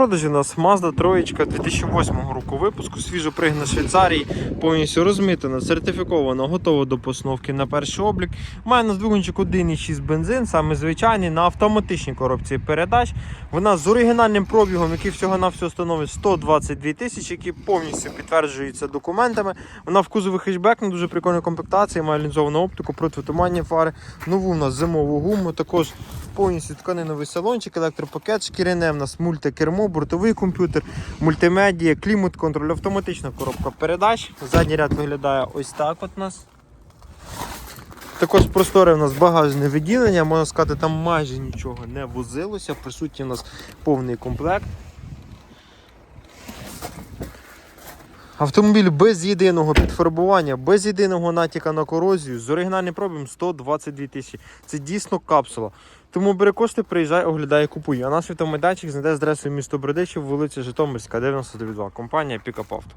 продажі у нас Mazda 3 2008 року випуску, свіжо пригнана з Швейцарії, повністю розмитана, сертифікована, готова до постановки на перший облік. Має на двигунчик 1,6 бензин, саме звичайний, на автоматичній коробці передач. Вона з оригінальним пробігом, який всього-навсього становить 122 тисячі, які повністю підтверджуються документами. Вона в кузові хетчбек на дуже прикольній комплектації, має лінзовану оптику, протитуманні фари, нову у нас зимову гуму, також повністю тканиновий салончик, електропакет, шкіряне, в нас мультикермо, бортовий комп'ютер, мультимедія, клімат-контроль, автоматична коробка передач. Задній ряд виглядає ось так от у нас. Також просторе у нас багажне відділення, можна сказати, там майже нічого не возилося. Присутній у нас повний комплект. Автомобіль без єдиного підфарбування, без єдиного натяка на корозію, з оригінальним пробігом 122 тисячі. Це дійсно капсула. Тому бери кошти, приїжджай, оглядай, купуй. А наш автомайданчик знайде з адресою місто Бродичів, вулиця Житомирська, 92. Компанія Пікап Авто.